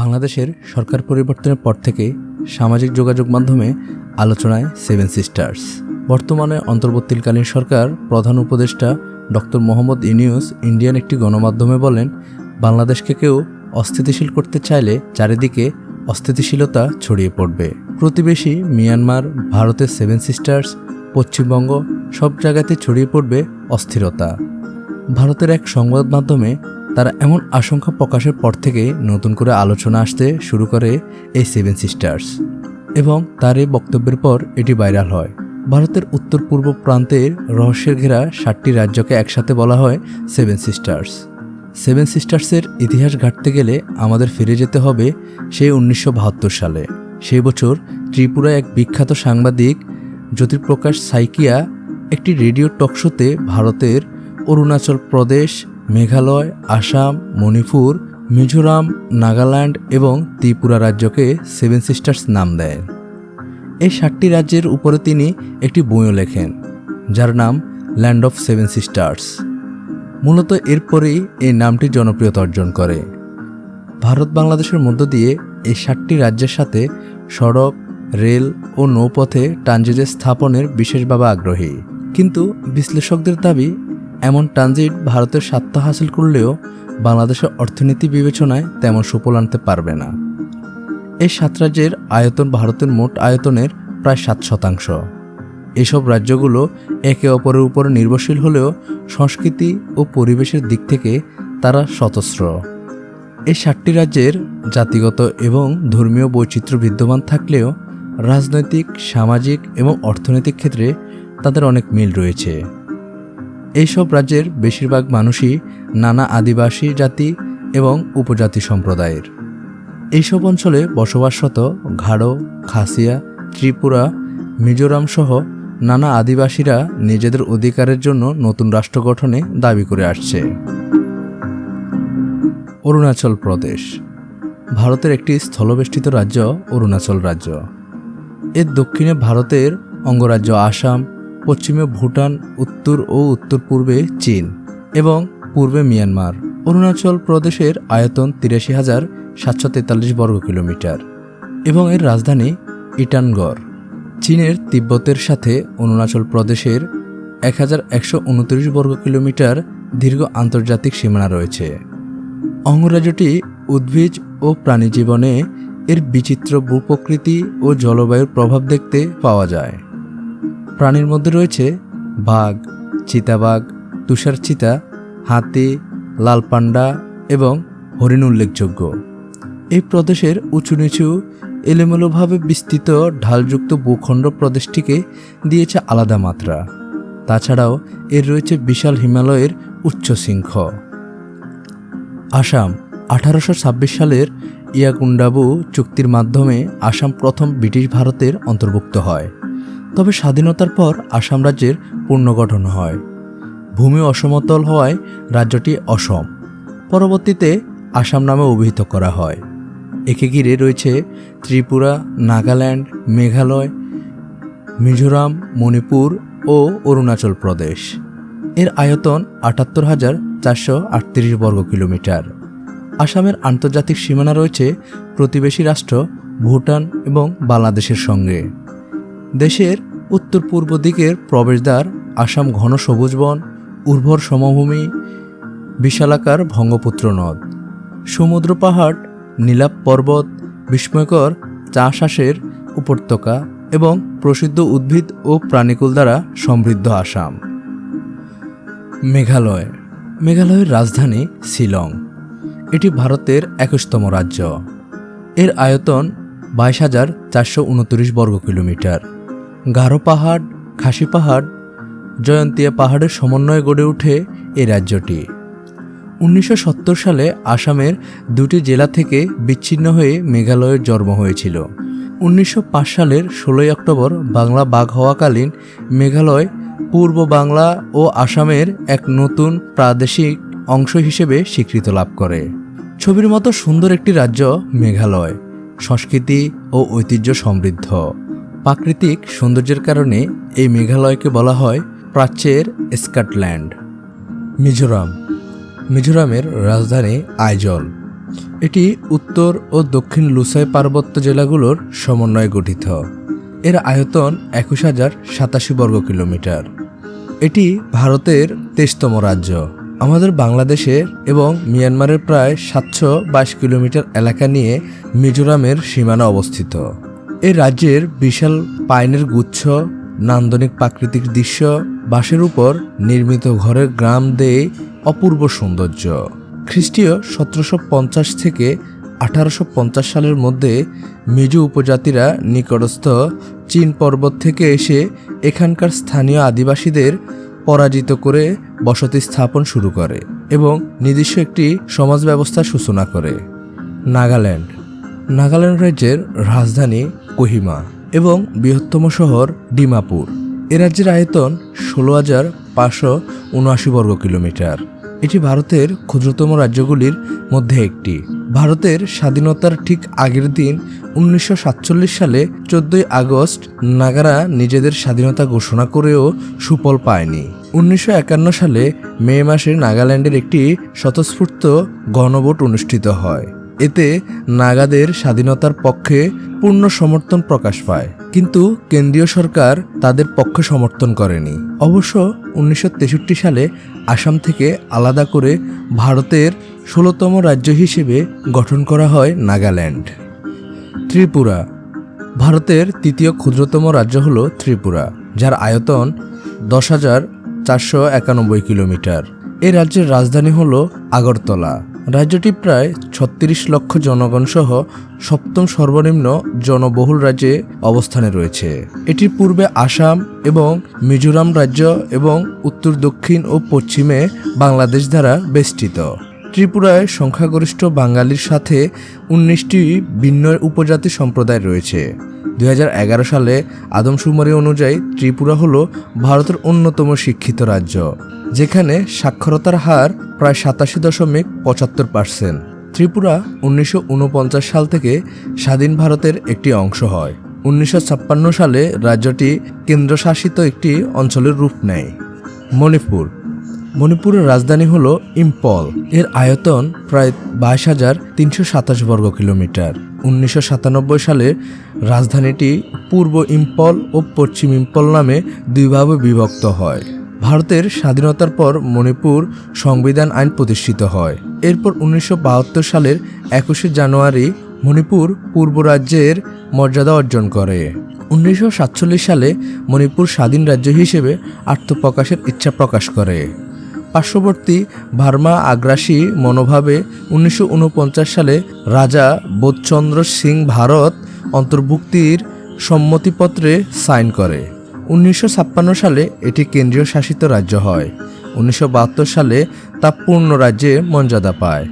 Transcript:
বাংলাদেশের সরকার পরিবর্তনের পর থেকে সামাজিক যোগাযোগ মাধ্যমে আলোচনায় সেভেন সিস্টার্স বর্তমানে অন্তর্বর্তীকালীন সরকার প্রধান উপদেষ্টা ডক্টর মোহাম্মদ ইনিউস ইন্ডিয়ান একটি গণমাধ্যমে বলেন, বাংলাদেশকে কেউ অস্থিতিশীল করতে চাইলে চারিদিকে অস্থিতিশীলতা ছড়িয়ে পড়বে। প্রতিবেশী মিয়ানমার ভারতের সেভেন সিস্টার্স পশ্চিমবঙ্গ সব জায়গাতে ছড়িয়ে পড়বে অস্থিরতা। ভারতের এক সংবাদ মাধ্যমে তারা এমন আশঙ্কা প্রকাশের পর থেকে নতুন করে আলোচনা আসতে শুরু করে এই সেভেন সিস্টার্স এবং তার এই বক্তব্যের পর এটি ভাইরাল হয়। ভারতের উত্তর পূর্ব প্রান্তের রহস্যের ঘেরা ষাটটি রাজ্যকে একসাথে বলা হয় সেভেন সিস্টার্স সেভেন সিস্টার্সের ইতিহাস ঘাটতে গেলে আমাদের ফিরে যেতে হবে সেই উনিশশো বাহাত্তর সালে। সেই বছর ত্রিপুরায় এক বিখ্যাত সাংবাদিক জ্যোতিপ্রকাশ সাইকিয়া একটি রেডিও টকশোতে ভারতের অরুণাচল প্রদেশ মেঘালয়, আসাম, মণিপুর, মিজোরাম, নাগাল্যান্ড এবং ত্রিপুরা রাজ্যকে সেভেন সিস্টার্স নাম দেয়। এই সাতটি রাজ্যের উপরে তিনি একটি বইও লেখেন, যার নাম ল্যান্ড অফ সেভেন সিস্টার্স। মূলত এরপরেই এই নামটি জনপ্রিয়তা অর্জন করে। ভারত বাংলাদেশের মধ্য দিয়ে এই সাতটি রাজ্যের সাথে সড়ক, রেল ও নৌপথে ট্রানজিটের স্থাপনের বিশেষভাবে আগ্রহী। কিন্তু বিশ্লেষকদের দাবি এমন ট্রানজিট ভারতের স্বার্থ হাসিল করলেও বাংলাদেশের অর্থনীতি বিবেচনায় তেমন সুফল আনতে পারবে না। এই সাত রাজ্যের আয়তন ভারতের মোট আয়তনের প্রায় সাত শতাংশ। এসব রাজ্যগুলো একে অপরের উপর নির্ভরশীল হলেও সংস্কৃতি ও পরিবেশের দিক থেকে তারা সতস্র এই সাতটি রাজ্যের জাতিগত এবং ধর্মীয় বৈচিত্র্য বিদ্যমান থাকলেও রাজনৈতিক, সামাজিক এবং অর্থনৈতিক ক্ষেত্রে তাদের অনেক মিল রয়েছে। এইসব রাজ্যের বেশিরভাগ মানুষই নানা আদিবাসী জাতি এবং উপজাতি সম্প্রদায়ের। এইসব অঞ্চলে বসবাসরত ঘাড়ো, খাসিয়া, ত্রিপুরা, মিজোরাম সহ নানা আদিবাসীরা নিজেদের অধিকারের জন্য নতুন রাষ্ট্র গঠনে দাবি করে আসছে। অরুণাচল প্রদেশ ভারতের একটি স্থলবেষ্টিত রাজ্য অরুণাচল রাজ্য। এর দক্ষিণে ভারতের অঙ্গরাজ্য আসাম পশ্চিমে ভুটান, উত্তর ও উত্তর পূর্বে চীন এবং পূর্বে মিয়ানমার। অরুণাচল প্রদেশের আয়তন তিরাশি হাজার সাতশো তেতাল্লিশ বর্গ কিলোমিটার এবং এর রাজধানী ইটানগড়। চীনের তিব্বতের সাথে অরুণাচল প্রদেশের এক হাজার একশো উনত্রিশ বর্গ কিলোমিটার দীর্ঘ আন্তর্জাতিক সীমানা রয়েছে। অঙ্গরাজ্যটি উদ্ভিজ ও প্রাণীজীবনে এর বিচিত্র ভূপ্রকৃতি ও জলবায়ুর প্রভাব দেখতে পাওয়া যায়। প্রাণীর মধ্যে রয়েছে বাঘ, চিতাবাঘ তুষার চিতা হাতি লাল পান্ডা এবং হরিণ উল্লেখযোগ্য। এই প্রদেশের উঁচু নিচু এলোমেলোভাবে বিস্তৃত ঢালযুক্ত ভূখণ্ড প্রদেশটিকে দিয়েছে আলাদা মাত্রা। তাছাড়াও এর রয়েছে বিশাল হিমালয়ের উচ্চ শৃঙ্খ। আসাম, আঠারোশো ছাব্বিশ সালের ইয়াকুন্ডাবু চুক্তির মাধ্যমে আসাম প্রথম ব্রিটিশ ভারতের অন্তর্ভুক্ত হয়। তবে স্বাধীনতার পর আসাম রাজ্যের পুনর্গঠন হয়। ভূমি অসমতল হওয়ায় রাজ্যটি অসম। পরবর্তীতে আসাম নামে অভিহিত করা হয়। একে ঘিরে রয়েছে ত্রিপুরা, নাগাল্যান্ড, মেঘালয়, মিজোরাম, মণিপুর ও অরুণাচল প্রদেশ। এর আয়তন আটাত্তর হাজার চারশো আটত্রিশ বর্গ কিলোমিটার। আসামের আন্তর্জাতিক সীমানা রয়েছে প্রতিবেশী রাষ্ট্র ভুটান এবং বাংলাদেশের সঙ্গে। দেশের উত্তর পূর্ব দিকের প্রবেশদ্বার, আসাম ঘন সবুজ বন, উর্বর সমভূমি, বিশালাকার ভঙ্গপুত্র নদ। সমুদ্র পাহাড় নীলাপ পর্বত, বিস্ময়কর চা উপত্যকা এবং প্রসিদ্ধ উদ্ভিদ ও প্রাণীকুল দ্বারা সমৃদ্ধ আসাম। মেঘালয়। মেঘালয়ের রাজধানী শিলং। এটি ভারতের একুশতম রাজ্য। এর আয়তন বাইশ হাজার চারশো উনত্রিশ বর্গ কিলোমিটার গারো পাহাড়, খাসি পাহাড়, জয়ন্তিয়া পাহাড়ের সমন্বয়ে গড়ে ওঠে এই রাজ্যটি। উনিশশো সত্তর সালে আসামের দুটি জেলা থেকে বিচ্ছিন্ন হয়ে মেঘালয়ের জন্ম হয়েছিল। উনিশশো পাঁচ সালের ষোলোই অক্টোবর বাংলা বাঘ হওয়াকালীন মেঘালয় পূর্ব বাংলা ও আসামের এক নতুন প্রাদেশিক অংশ হিসেবে স্বীকৃত লাভ করে। ছবির মতো সুন্দর একটি রাজ্য মেঘালয়। সংস্কৃতি ও ঐতিহ্য সমৃদ্ধ। প্রাকৃতিক সৌন্দর্যের কারণে এই মেঘালয়কে বলা হয় প্রাচ্যের স্কটল্যান্ড। মিজোরাম। মিজোরামের রাজধানী আইজল। এটি উত্তর ও দক্ষিণ লুসাই পার্বত্য জেলাগুলোর সমন্বয়ে গঠিত। এর আয়তন একুশ হাজার সাতাশি বর্গ কিলোমিটার। এটি ভারতের তেইশতম রাজ্য। আমাদের বাংলাদেশের এবং মিয়ানমারের প্রায় সাতশো বাইশ কিলোমিটার এলাকা নিয়ে মিজোরামের সীমানা অবস্থিত। এই রাজ্যের বিশাল পাইনের গুচ্ছ, নান্দনিক প্রাকৃতিক দৃশ্য, বাঁশের উপর নির্মিত ঘরের গ্রাম দেয় অপূর্ব সৌন্দর্য। খ্রিস্টীয় সতেরোশো পঞ্চাশ থেকে আঠারোশো পঞ্চাশ সালের মধ্যে মিজো উপজাতিরা নিকটস্থ চীন পর্বত থেকে এসে এখানকার স্থানীয় আদিবাসীদের পরাজিত করে বসতি স্থাপন শুরু করে এবং নিজস্ব একটি সমাজ ব্যবস্থার সূচনা করে। নাগাল্যান্ড নাগাল্যান্ড রাজ্যের রাজধানী কোহিমা এবং বৃহত্তম শহর ডিমাপুর। এ রাজ্যের আয়তন ষোলো হাজার পাঁচশো উনআশি বর্গ কিলোমিটার। এটি ভারতের ক্ষুদ্রতম রাজ্যগুলির মধ্যে একটি। ভারতের স্বাধীনতার ঠিক আগের দিন উনিশশো সাতচল্লিশ সালে চোদ্দই আগস্ট নাগারা নিজেদের স্বাধীনতা ঘোষণা করেও সুফল পায়নি। উনিশশো একান্ন সালে মে মাসে নাগাল্যান্ডের একটি স্বতঃস্ফূর্ত গণভোট অনুষ্ঠিত হয়। এতে নাগাদের স্বাধীনতার পক্ষে পূর্ণ সমর্থন প্রকাশ পায়। কিন্তু কেন্দ্রীয় সরকার তাদের পক্ষে সমর্থন করেনি। অবশ্য উনিশশো তেষট্টি সালে আসাম থেকে আলাদা করে ভারতের ষোলোতম রাজ্য হিসেবে গঠন করা হয় নাগাল্যান্ড। ত্রিপুরা, ভারতের তৃতীয় ক্ষুদ্রতম রাজ্য হল ত্রিপুরা, যার আয়তন দশ হাজার চারশো একানব্বই কিলোমিটার। এই রাজ্যের রাজধানী হল আগরতলা। রাজ্যটি প্রায় ছত্রিশ লক্ষ জনগণ সহ সপ্তম সর্বনিম্ন জনবহুল রাজ্যে অবস্থানে রয়েছে। এটির পূর্বে আসাম এবং মিজোরাম রাজ্য এবং উত্তর, দক্ষিণ ও পশ্চিমে বাংলাদেশ দ্বারা বেষ্টিত। ত্রিপুরায় সংখ্যাগরিষ্ঠ বাঙালির সাথে উনিশটি ভিন্ন উপজাতি সম্প্রদায় রয়েছে। দু হাজার এগারো সালে আদমশুমারি অনুযায়ী ত্রিপুরা হল ভারতের অন্যতম শিক্ষিত রাজ্য, যেখানে সাক্ষরতার হার প্রায় সাতাশি দশমিক পঁচাত্তর পার্সেন্ট ত্রিপুরা উনিশশো ঊনপঞ্চাশ সাল থেকে স্বাধীন ভারতের একটি অংশ হয়। উনিশশো ছাপ্পান্ন সালে রাজ্যটি কেন্দ্রশাসিত একটি অঞ্চলের রূপ নেয়। মণিপুর মণিপুরের রাজধানী হল ইম্পল। এর আয়তন প্রায় বাইশ হাজার তিনশো সাতাশ বর্গ কিলোমিটার। উনিশশো সাতানব্বই সালে রাজধানীটি পূর্ব ইম্পল ও পশ্চিম ইম্পল নামে দুইভাবে বিভক্ত হয়। ভারতের স্বাধীনতার পর মণিপুর সংবিধান আইন প্রতিষ্ঠিত হয়। এরপর উনিশশো বাহাত্তর সালের একুশে জানুয়ারি মণিপুর পূর্ব রাজ্যের মর্যাদা অর্জন করে। উনিশশো সাতচল্লিশ সালে মণিপুর স্বাধীন রাজ্য হিসেবে আত্মপ্রকাশের ইচ্ছা প্রকাশ করে। পার্শ্ববর্তী ভার্মা আগ্রাসী মনোভাবে উনিশশো ঊনপঞ্চাশ সালে রাজা বোধচন্দ্র সিং ভারত অন্তর্ভুক্তির সম্মতিপত্রে সাইন করে। উনিশশো ছাপ্পান্ন সালে এটি কেন্দ্রীয় শাসিত রাজ্য হয়। উনিশশো বাহাত্তর সালে তা পূর্ণ রাজ্যে মর্যাদা পায়।